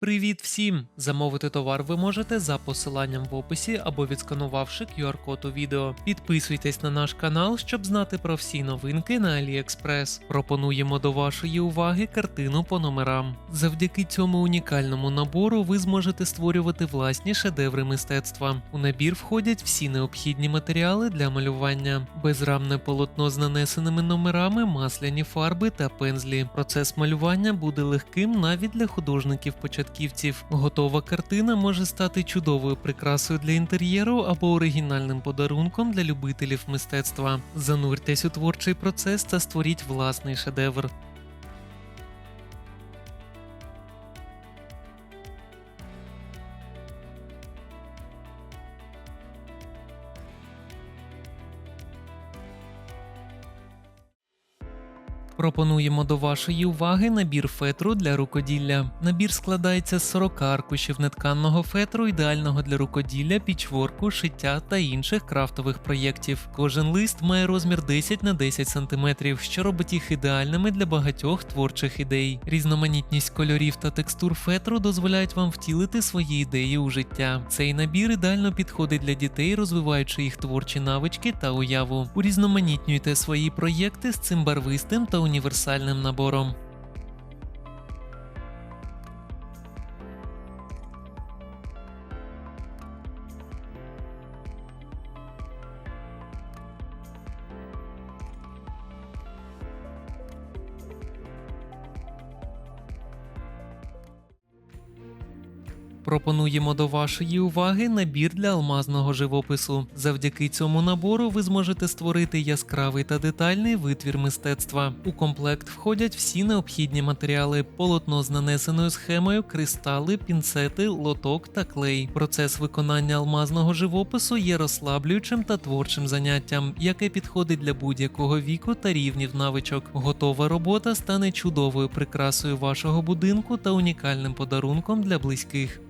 Привіт всім! Замовити товар ви можете за посиланням в описі або відсканувавши QR-код у відео. Підписуйтесь на наш канал, щоб знати про всі новинки на AliExpress. Пропонуємо до вашої уваги картину по номерам. Завдяки цьому унікальному набору ви зможете створювати власні шедеври мистецтва. У набір входять всі необхідні матеріали для малювання, безрамне полотно з нанесеними номерами, масляні фарби та пензлі. Процес малювання буде легким навіть для художників-початківців. Готова картина може стати чудовою прикрасою для інтер'єру або оригінальним подарунком для любителів мистецтва. Зануртесь у творчий процес та створіть власний шедевр. Пропонуємо до вашої уваги набір фетру для рукоділля. Набір складається з 40 аркушів нетканного фетру, ідеального для рукоділля, пічворку, шиття та інших крафтових проєктів. Кожен лист має розмір 10 на 10 см, що робить їх ідеальними для багатьох творчих ідей. Різноманітність кольорів та текстур фетру дозволяють вам втілити свої ідеї у життя. Цей набір ідеально підходить для дітей, розвиваючи їх творчі навички та уяву. Урізноманітнюйте свої проєкти з цим барвистим та універсальним набором. Пропонуємо до вашої уваги набір для алмазного живопису. Завдяки цьому набору ви зможете створити яскравий та детальний витвір мистецтва. У комплект входять всі необхідні матеріали: полотно з нанесеною схемою, кристали, пінцети, лоток та клей. Процес виконання алмазного живопису є розслаблюючим та творчим заняттям, яке підходить для будь-якого віку та рівнів навичок. Готова робота стане чудовою прикрасою вашого будинку та унікальним подарунком для близьких.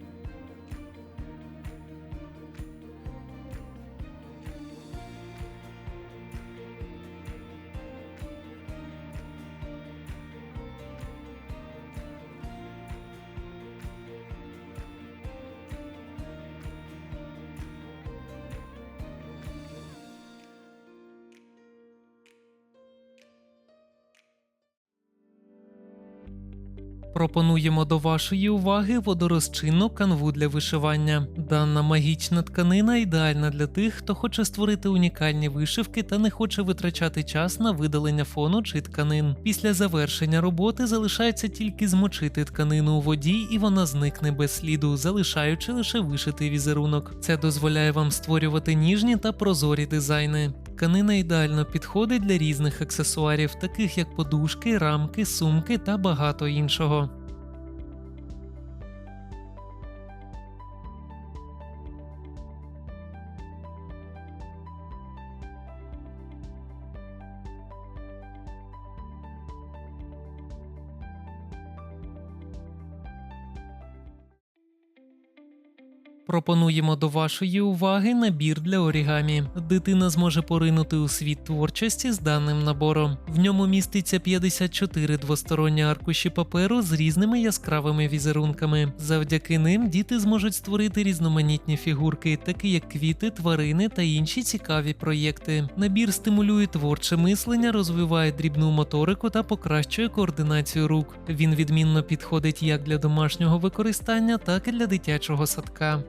Пропонуємо до вашої уваги водорозчинну канву для вишивання. Дана магічна тканина ідеальна для тих, хто хоче створити унікальні вишивки та не хоче витрачати час на видалення фону чи тканин. Після завершення роботи залишається тільки змочити тканину у воді, і вона зникне без сліду, залишаючи лише вишитий візерунок. Це дозволяє вам створювати ніжні та прозорі дизайни. Тканина ідеально підходить для різних аксесуарів, таких як подушки, рамки, сумки та багато іншого. Пропонуємо до вашої уваги набір для орігамі. Дитина зможе поринути у світ творчості з даним набором. В ньому міститься 54 двосторонні аркуші паперу з різними яскравими візерунками. Завдяки ним діти зможуть створити різноманітні фігурки, такі як квіти, тварини та інші цікаві проєкти. Набір стимулює творче мислення, розвиває дрібну моторику та покращує координацію рук. Він відмінно підходить як для домашнього використання, так і для дитячого садка.